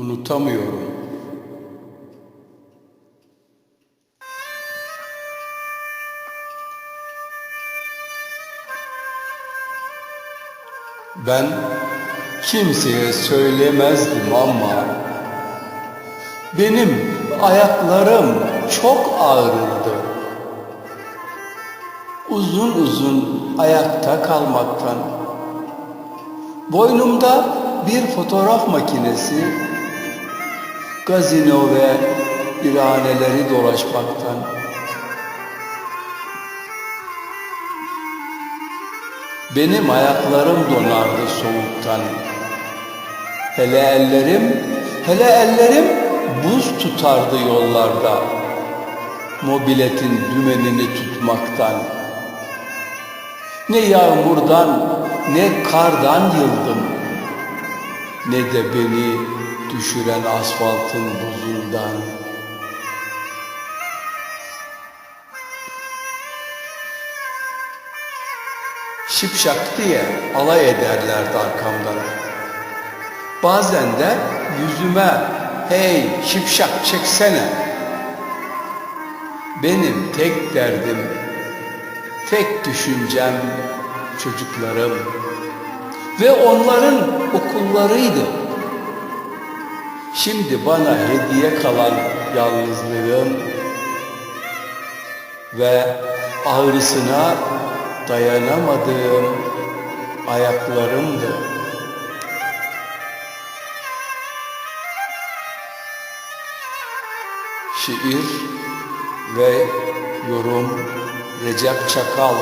unutamıyorum. Ben kimseye söylemezdim ama benim ayaklarım çok ağrırdı. Uzun uzun ayakta kalmaktan. Boynumda bir fotoğraf makinesi, gazino ve biraneleri dolaşmaktan. Benim ayaklarım donardı soğuktan. Hele ellerim, hele ellerim buz tutardı yollarda. Mobiletin dümenini tutmaktan. Ne yağmurdan, ne kardan yıldım. Ne de beni düşüren asfaltın buzundan. Şipşak diye alay ederlerdi arkamdan. Bazen de yüzüme hey şipşak çeksene. Benim tek derdim, tek düşüncem çocuklarım ve onların okullarıydı. Şimdi bana hediye kalan yalnızlığım ve ağrısına dayanamadığım ayaklarımdı. Şiir ve yorum Recep Çakal